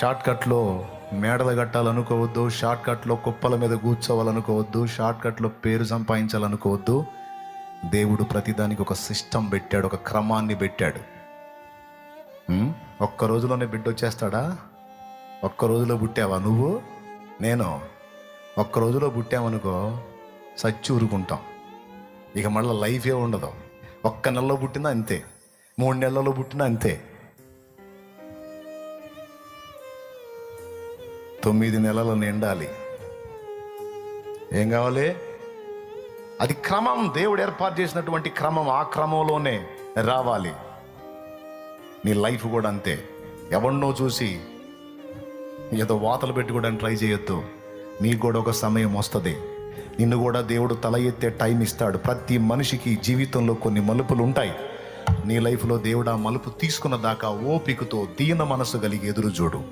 Short కట్లో మేడలు కట్టాలనుకోవద్దు short కట్లో కుప్పల మీద కూర్చోవాలనుకోవద్దు షార్ట్ కట్లో పేరు సంపాదించాలనుకోవద్దు. దేవుడు ప్రతిదానికి ఒక సిస్టమ్ పెట్టాడు ఒక క్రమాన్ని పెట్టాడు. ఒక్క రోజులోనే బిడ్డ వచ్చేస్తాడా? ఒక్క రోజులో పుట్టావా నువ్వు? నేను. ఒక్క రోజులో పుట్టామనుకో సచ్చి ఊరుకుంటాం. ఇక మళ్ళీ లైఫే ఉండదు. ఒక్క నెలలో పుట్టినా అంతే. మూడు నెలల్లో పుట్టినా అంతే. తొమ్మిది నెలలు నిండాలి. ఏం కావాలి? అది క్రమం. దేవుడు ఏర్పాటు చేసినటువంటి క్రమం ఆ క్రమంలోనే రావాలి. నీ లైఫ్ కూడా అంతే. ఎవరినో చూసి ఏదో వాతలు పెట్టుకోవడానికి ట్రై చేయొద్దు. నీకు కూడా ఒక సమయం వస్తుంది. నిన్ను కూడా దేవుడు తల ఎత్తే టైం ఇస్తాడు. ప్రతి మనిషికి జీవితంలో కొన్ని మలుపులు ఉంటాయి. నీ లైఫ్లో దేవుడు ఆ మలుపు తీసుకున్న దాకా ఓపికతో దీన మనసు కలిగి ఎదురు చూడు.